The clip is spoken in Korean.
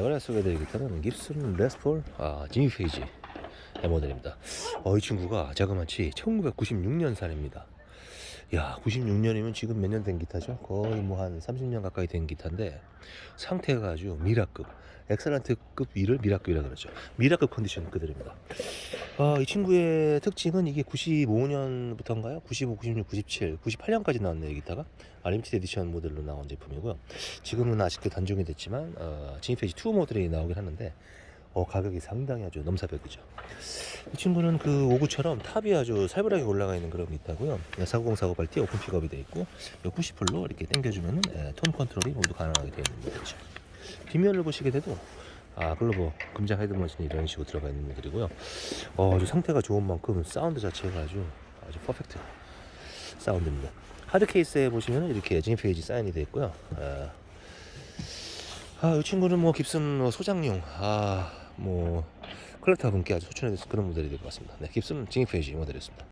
오늘 소개해드릴 기타는 깁슨 레스폴 아, 지미 페이지 의 모델입니다. 어, 이 친구가 자그마치 1996년산입니다. 야, 96년이면 지금 몇 년 된 기타죠? 거의 뭐 한 30년 가까이 된 기타인데 상태가 아주 미라급, 엑셀런트급 위를 미라급이라 그러죠. 미라급 컨디션 그대로입니다. 아, 이 친구의 특징은 이게 95년부터인가요? 95, 96, 97, 98년까지 나왔네요. 아, 리미티드 에디션 모델로 나온 제품이고요. 지금은 아직도 단종이 됐지만 어, 지니페이지 2 모델이 나오긴 하는데 어, 가격이 상당히 아주 넘사벽이죠. 이 친구는 그 59처럼 탑이 아주 살벌하게 올라가 있는 그런 기타고요. 490, 498T 오픈 픽업이 되어 있고 90풀로 이렇게 당겨주면 톤 컨트롤이 모두 가능하게 되어 있는 모델이죠. 뒷면을 보시게 돼도 아 글로버 금장 헤드머신이 이런 식으로 들어가 있는 모델이고요. 어, 아주 상태가 좋은 만큼 사운드 자체가 아주 아주 퍼펙트 사운드입니다. 하드 케이스에 보시면 이렇게 지니 페이지 사인이 되어 있고요. 아, 아, 이 친구는 뭐 깁슨 뭐 소장용, 아, 뭐 컬렉터 분께 아주 추천해드릴 그런 모델이 될 것 같습니다. 네, 깁슨 지니 페이지 모델이었습니다.